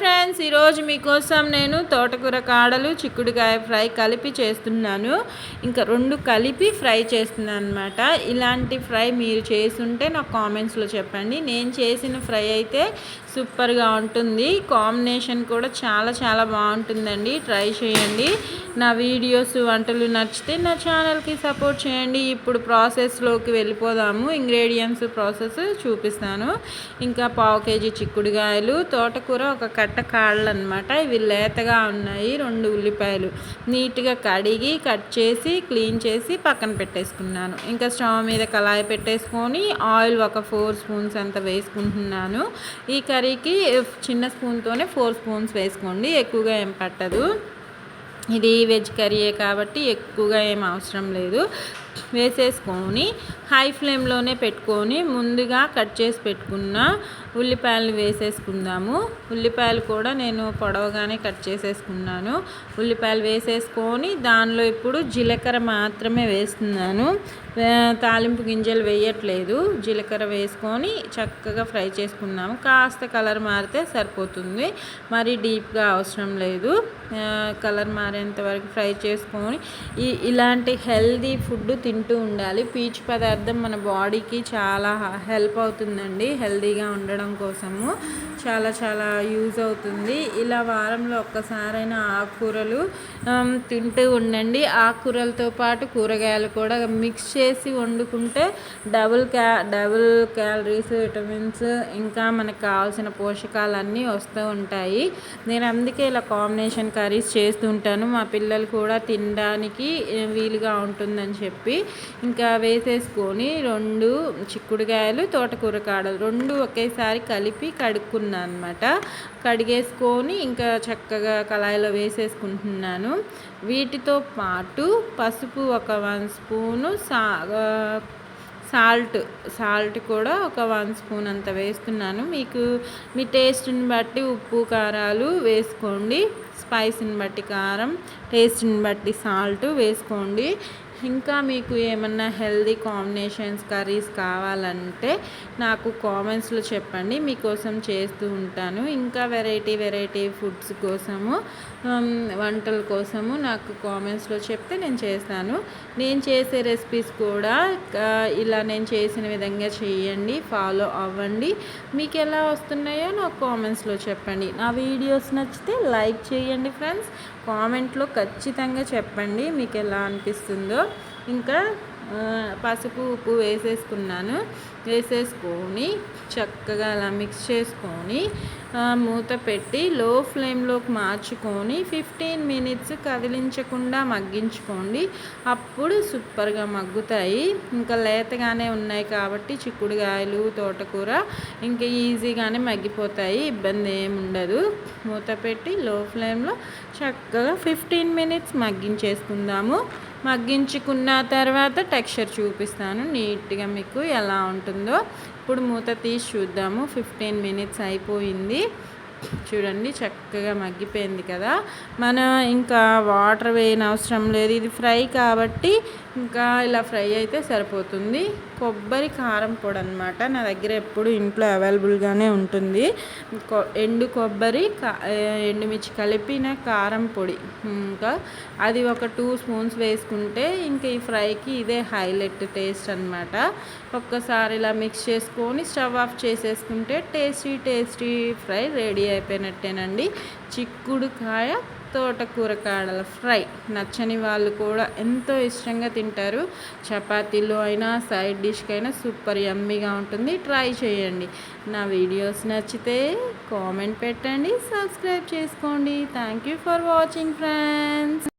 friends. Friends ఈరోజు మీకోసం నేను తోటకూర కాడలు చిక్కుడుకాయ ఫ్రై కలిపి చేస్తున్నాను. ఇంకా రెండు కలిపి ఫ్రై చేస్తున్నాను అనమాట ఇలాంటి ఫ్రై మీరు చేస్తుంటే నాకు కామెంట్స్లో చెప్పండి. నేను చేసిన ఫ్రై అయితే సూపర్గా ఉంటుంది. కాంబినేషన్ కూడా చాలా చాలా బాగుంటుందండి. ట్రై చేయండి. నా వీడియోస్ వంటలు నచ్చితే నా ఛానల్కి సపోర్ట్ చేయండి. ఇప్పుడు ప్రాసెస్లోకి వెళ్ళిపోదాము. ఇంగ్రీడియంట్స్ ప్రాసెస్ చూపిస్తాను. ఇంకా పావు కేజీ చిక్కుడుకాయలు తోటకూర ఒక కట్ట కాళ్ళు అనమాట ఇవి లేతగా ఉన్నాయి. రెండు ఉల్లిపాయలు నీట్గా కడిగి కట్ చేసి క్లీన్ చేసి పక్కన పెట్టేసుకున్నాను. ఇంకా స్టవ్ మీద కళాయి పెట్టేసుకొని ఆయిల్ ఒక ఫోర్ స్పూన్స్ అంత వేసుకుంటున్నాను. ఈ కర్రీకి చిన్న స్పూన్తోనే ఫోర్ స్పూన్స్ వేసుకోండి. ఎక్కువగా ఏం పట్టదు. ఇది వెజ్ కర్రీయే కాబట్టి ఎక్కువగా ఏం అవసరం లేదు. వేసేసుకొని హై ఫ్లేమ్లోనే పెట్టుకొని ముందుగా కట్ చేసి పెట్టుకున్న ఉల్లిపాయలు వేసేసుకుందాము. ఉల్లిపాయలు కూడా నేను పొడవగానే కట్ చేసేసుకున్నాను. ఉల్లిపాయలు వేసేసుకొని దానిలో ఇప్పుడు జీలకర్ర మాత్రమే వేస్తున్నాను. తాలింపు గింజలు వేయట్లేదు. జీలకర్ర వేసుకొని చక్కగా ఫ్రై చేసుకున్నాము. కాస్త కలర్ మారితే సరిపోతుంది. మరి డీప్గా అవసరం లేదు. కలర్ మారేంత వరకు ఫ్రై చేసుకొని ఈ ఇలాంటి హెల్దీ ఫుడ్ తింటూ ఉండాలి. పీచు పదార్థం మన బాడీకి చాలా హెల్ప్ అవుతుందండి హెల్దీగా ఉండడం కోసము. చాలా చాలా యూజ్ అవుతుంది. ఇలా వారంలో ఒక్కసారైనా ఆకుకూరలు తింటూ ఉండండి. ఆకుకూరలతో పాటు కూరగాయలు కూడా మిక్స్ చేసి వండుకుంటే డబుల్ క్యా డబుల్ క్యాలరీస్ విటమిన్స్ ఇంకా మనకు కావాల్సిన పోషకాలన్నీ వస్తూ ఉంటాయి. నేను అందుకే ఇలా కాంబినేషన్ కర్రీస్ చేస్తూ ఉంటాను. మా పిల్లలు కూడా తినడానికి వీలుగా ఉంటుందని చెప్పి ఇంకా వేసేసుకొని రెండు చిక్కుడుకాయలు తోటకూర కాడలు రెండు ఒకేసారి కలిపి కడుక్కున్నాను అనమాట కడిగేసుకొని ఇంకా చక్కగా కళాయిలో వేసేసుకుంటున్నాను. వీటితో పాటు పసుపు ఒక వన్ స్పూను సా సాల్ట్ సాల్ట్ కూడా ఒక వన్ స్పూన్ అంత వేస్తున్నాను. మీకు మీ టేస్ట్ని బట్టి ఉప్పు కారాలు వేసుకోండి. స్పైస్ని బట్టి కారం టేస్ట్ని బట్టి సాల్ట్ వేసుకోండి. ఇంకా మీకు ఏమన్నా హెల్దీ కాంబినేషన్స్ కర్రీస్ కావాలంటే నాకు కామెంట్స్లో చెప్పండి. మీకోసం చేస్తూ ఉంటాను. ఇంకా వెరైటీ వెరైటీ ఫుడ్స్ కోసము um, వంటల కోసము నాకు కామెంట్స్లో చెప్తే నేను చేస్తాను. నేను చేసే రెసిపీస్ కూడా ఇలా నేను చేసిన విధంగా చేయండి ఫాలో అవ్వండి. మీకు ఎలా వస్తున్నాయో నాకు కామెంట్స్లో చెప్పండి. నా వీడియోస్ నచ్చితే లైక్ చేయండి ఫ్రెండ్స్ కామెంట్లో ఖచ్చితంగా చెప్పండి మీకు ఎలా అనిపిస్తుందో. ఇంకా పసుపు ఉప్పు వేసేసుకున్నాను. వేసేసుకొని చక్కగా అలా మిక్స్ చేసుకొని మూత పెట్టి లో ఫ్లేమ్లోకి మార్చుకొని ఫిఫ్టీన్ మినిట్స్ కదిలించకుండా మగ్గించుకోండి. అప్పుడు సూపర్గా మగ్గుతాయి. ఇంకా లేతగానే ఉన్నాయి కాబట్టి చిక్కుడుకాయలు తోటకూర ఇంకా ఈజీగానే మగ్గిపోతాయి. ఇబ్బంది ఏమి ఉండదు. మూత పెట్టి లో ఫ్లేమ్లో చక్కగా ఫిఫ్టీన్ మినిట్స్ మగ్గించేసుకుందాము. మగ్గించుకున్న తర్వాత టెక్స్చర్ చూపిస్తాను. నీట్గా మీకు ఎలా ఉంటుంది ఇప్పుడు మూత తీసి చూద్దాము. ఫిఫ్టీన్ మినిట్స్ అయిపోయింది. చూడండి చక్కగా మగ్గిపోయింది కదా. మనం ఇంకా వాటర్ వేయనవసరం లేదు. ఇది ఫ్రై కాబట్టి ఇంకా ఇలా ఫ్రై అయితే సరిపోతుంది. కొబ్బరి కారం పొడి అనమాట నా దగ్గర ఎప్పుడు ఇంట్లో అవైలబుల్గానే ఉంటుంది. ఎండు కొబ్బరి ఎండుమిర్చి కలిపిన కారం పొడి. ఇంకా అది ఒక టూ స్పూన్స్ వేసుకుంటే ఇంకా ఈ ఫ్రైకి ఇదే హైలైట్ టేస్ట్ అనమాట ఒక్కసారి ఇలా మిక్స్ చేసుకొని స్టవ్ ఆఫ్ చేసేసుకుంటే టేస్టీ టేస్టీ ఫ్రై రెడీ అయిపోయినట్టేనండి. చిక్కుడుకాయ తోటకూర కాడల ఫ్రై నచ్చని వాళ్ళు కూడా ఎంతో ఇష్టంగా తింటారు. చపాతీలో అయినా సైడ్ డిష్కైనా సూపర్ యమ్మీగా ఉంటుంది. ట్రై చేయండి. నా వీడియోస్ నచ్చితే కామెంట్ పెట్టండి సబ్స్క్రైబ్ చేసుకోండి. Thank you for watching friends.